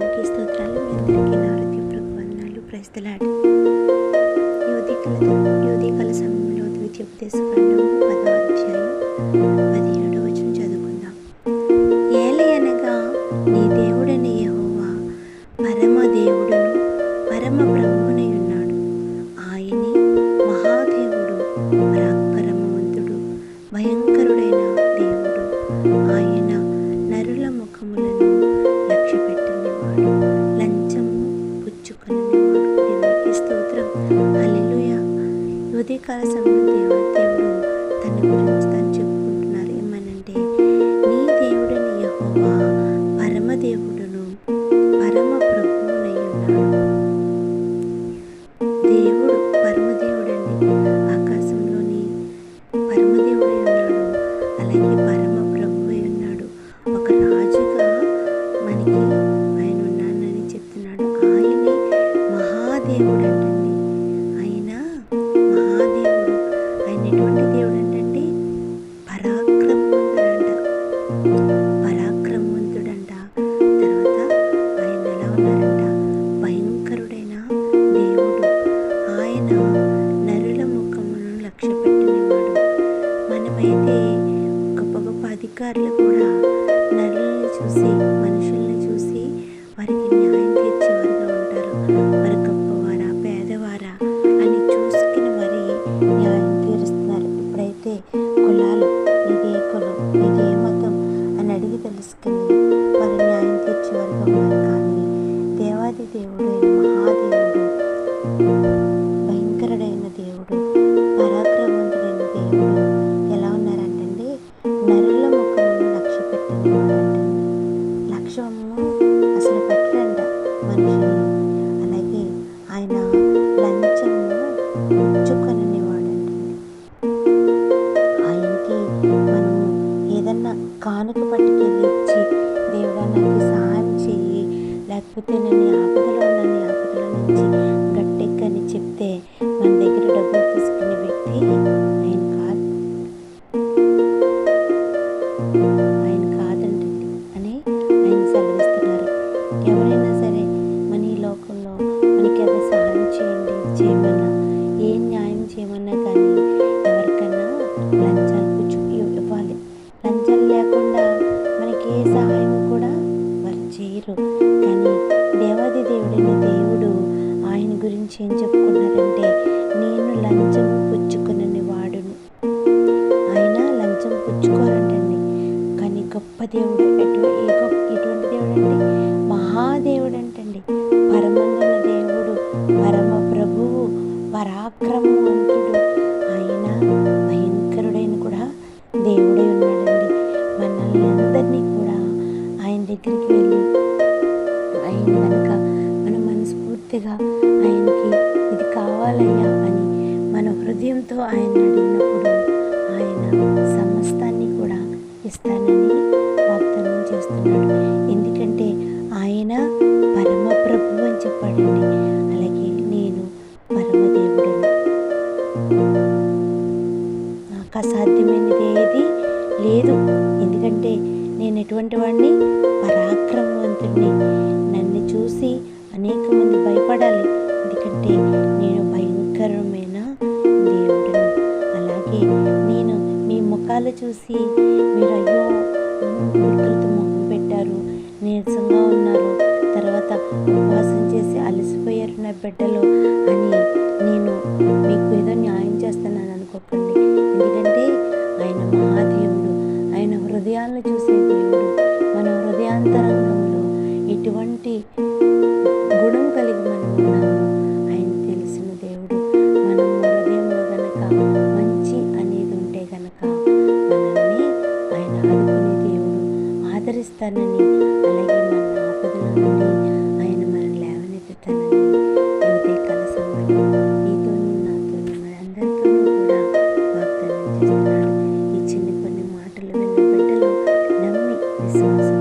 దేవునికి స్తోత్రాలు. మీ అందరికీ నా హృదయపూర్వక వందనాలు ప్రస్తులాడు యువతికల యోధికల సమయంలో ద్వితీయోపదేశ కాండము పదో అధ్యాయం పదిహేడు వచ్చిన చదువుకుందాం. ఏలి అనగా నీ దేవుడని యహోవా పరమ దేవుడును పరమ ఉదయకాల సమయంలో దేవ దేవుడు తన గురించి తను చెప్పుకుంటున్నారు ఏమనంటే నీ దేవుడని యహోవా పరమదేవుడును పరమ ప్రభువునై ఉన్నాడు దేవుడు పరమదేవుడండి ఆకాశంలోని పరమదేవుడై ఉన్నాడు అలాగే పరమ ప్రభువై ఉన్నాడు ఒక రాజుగా మనకి ఆయన ఉన్నానని చెప్తున్నాడు ఆయనే మహాదేవుడు பாடலில் ఆపదలో ఉన్న ఈ నుంచి గట్టెక్కని చెప్తే మన దగ్గర డబ్బులు తీసుకునే వ్యక్తి ఆయన కాదు. ఆయన కాదండి అని ఆయన సెలవిస్తున్నారు. ఎవరైనా సరే మన ఈ లోకంలో మనకి ఏదో సహాయం చేయండి చేయమన్నా ఏం న్యాయం చేయమన్నా కానీ ఎవరికన్నా లంచాలు కూర్చు ఇవ్వాలి. లంచాలు లేకుండా మనకి ఏ సహాయం కూడా వారు చేయరు. కానీ దేవుడు ఎటు ఎటువంటి దేవుడు అండి మహాదేవుడు అంటండి పరమందున దేవుడు పరమ ప్రభువు పరాక్రమవంతుడు ఆయన భయంకరుడైన కూడా దేవుడై ఉన్నాడండి. మనల్ని అందరినీ కూడా ఆయన దగ్గరికి వెళ్ళి ఆయన కనుక మన మనస్ఫూర్తిగా ఆయనకి ఇది కావాలయ్యా అని మన హృదయంతో ఆయన అడిగినప్పుడు ఆయన సమస్తాన్ని కూడా ఇస్తానని చేస్తున్నాడు. ఎందుకంటే ఆయన పరమ ప్రభు అని చెప్పాడండి. అలాగే నేను పరమదేవుడని. నాకు అసాధ్యమైనది ఏది లేదు. ఎందుకంటే నేను ఎటువంటి వాడిని? పరాక్రమవంతుడిని నన్ను చూసి అనేక మంది భయపడాలి. ఎందుకంటే నేను భయంకరమైన దేవుడిని. అలాగే నేను మీ ముఖాలు చూసి మీరు అయ్యో నడిపిస్తానని అలాగే మన ఆపదల నుండి ఆయన మనం లేవనెత్తుతానని యువతే కళ సమయంలో నీతోనూ కూడా వాగ్దానం చేస్తున్నాడు ఈ చిన్న కొన్ని మాటలు నమ్మి విశ్వాసం